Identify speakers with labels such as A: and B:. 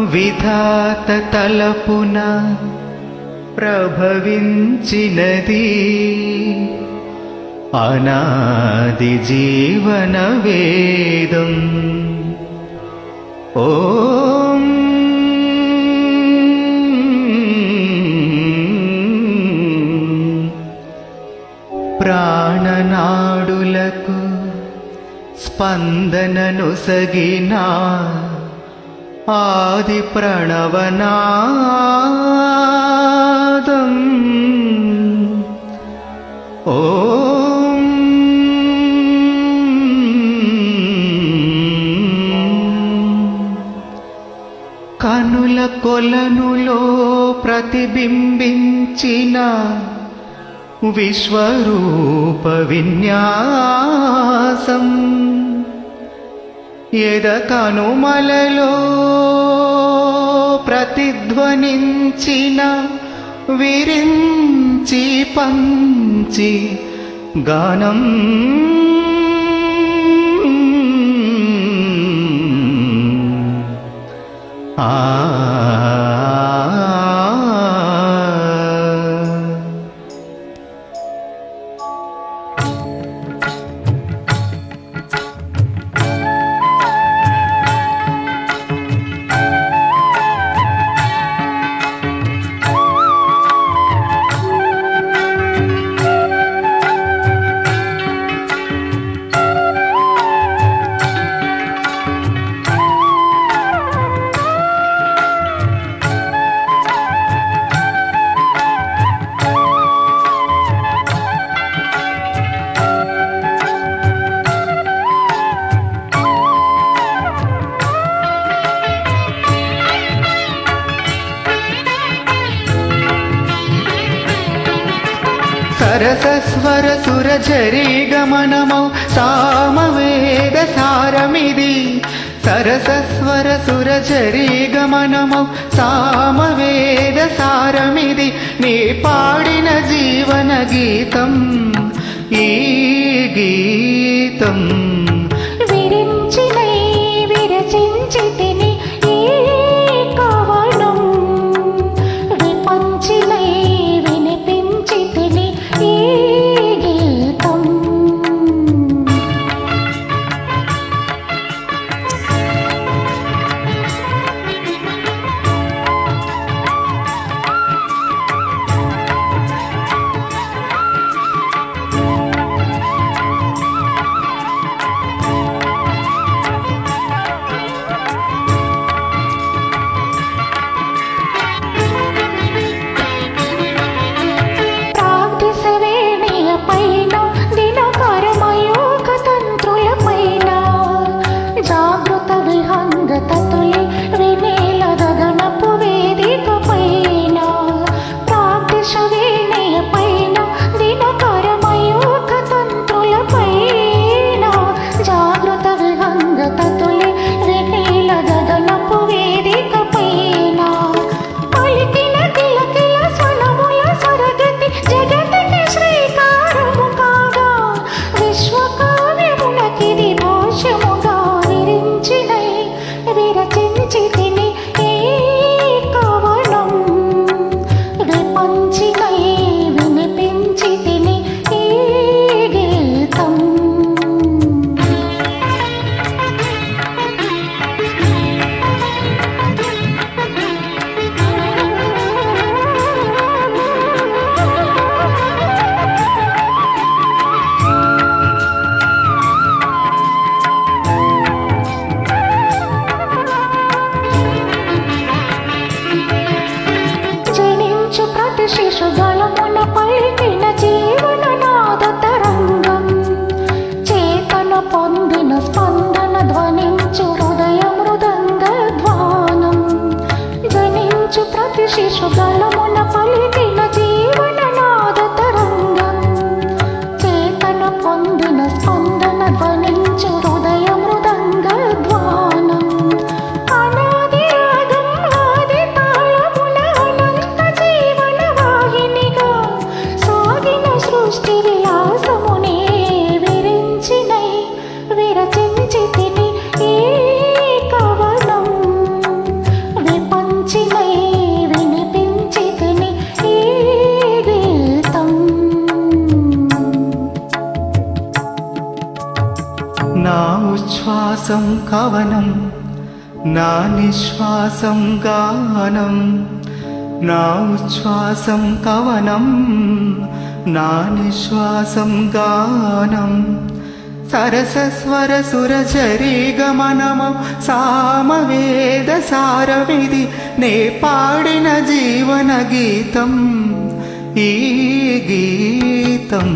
A: విధాత తలపున ప్రభవించినది. అనాది జీవన వేదం. ఓం. ప్రాణనాడులకు స్పందనను సగినా ఆది ప్రణవనాదం. ఓం. కనుల కొలనులో ప్రతిబింబించిన విశ్వరూప విన్యాసం. ఎద కనుమలలో ప్రతిధ్వనించిన విరించి పంచి గానం సరసస్వర సురచరీ గమనమౌ సామవేద సారమిది సరసస్వర సురచరీ గమనమౌ సామవేద సారమిది నీ పాడిన జీవన గీతం ఈ గీతం.
B: శిశుగలమున పలికిన జీవన నాద తరంగం చేతన పొందిన స్పందన ధ్వనించు హృదయ మృదంగ ధ్వానం అనాది రాగం ఆది తాళముల అనంత జీవన వాహినిగా సాగిన సృష్టి విలాసం
A: శ్వాసం కవనం నా నిశ్వాసం గానం నా ఉచ్ఛ్వాసం కవనం నా నిశ్వాసం గానం. సరసస్వర సురచరీ గమనము సామవేద సారమిది నే పాడిన జీవన గీతం ఈ గీతం.